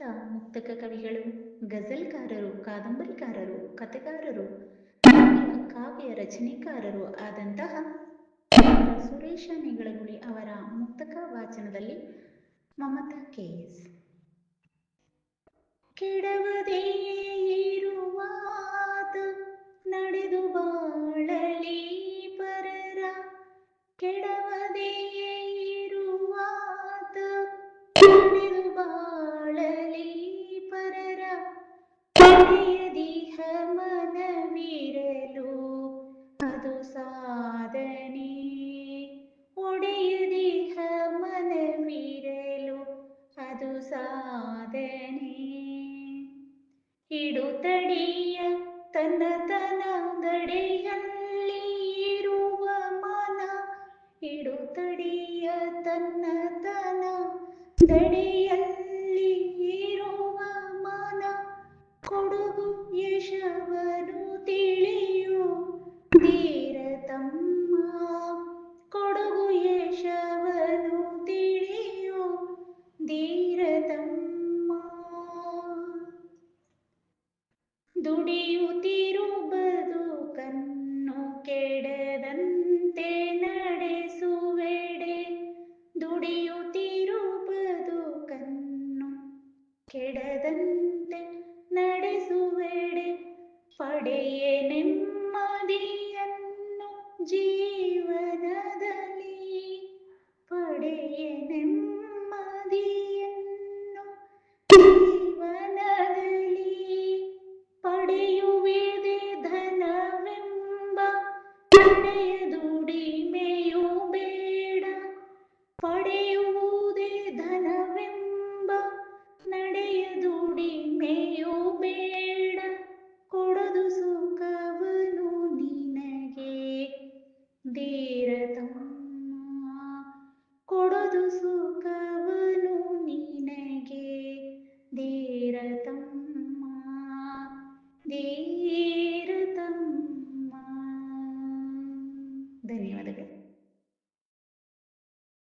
ಖ್ಯಾತ ಮುಕ್ತಕ ಕವಿಗಳು, ಗಜಲ್ಕಾರರು, ಕಾದಂಬರಿಕಾರರು, ಕಥೆಗಾರರು ಕಾವ್ಯ ರಚನೆಕಾರರು ಆದಂತಹ ಸುರೇಶ ನೆಗಳಗುಳಿ ಅವರ ಮುಕ್ತಕ ವಾಚನದಲ್ಲಿ ಮಮತಾ ಕೇಸ್ ಕೆಡವದೇ ಅದು ಸಾಧನೆ. ತಡಿಯ ತನ್ನ ತನ ದಡೆಯಲ್ಲಿ ಇರುವ ಮನ. ಇಡುತ್ತಡಿಯ ತನ್ನ ತನ ದಡೆಯಲ್ಲಿ ದುಡಿಯುತ್ತಿರು ಬದುಕನ್ನು ಕೆಡದಂತೆ ನಡೆಸುವೆಡೆ ದುಡಿಯುತ್ತಿರು ಬದುಕನ್ನು ಕೆಡದಂತೆ ನಡೆಸುವೆಡೆ ಪಡೆಯೆ ನೆಮ್ಮದಿಯನ್ನು ಜೀವನದಲ್ಲಿ ಪಡೆಯೆ ನೆಮ್ಮದಿಯನ್ನು ದುಡಿಮೆಯೂ ಬೇಡ ಪಡೆಯುವುದೇ ಧನವೆಂಬ ನಡೆಯ ದುಡಿಮೆಯೂ ಕೊಡದು ಸುಖವನು ನಿನಗೆ ಧೀರತ ధన్యవాదಗಳು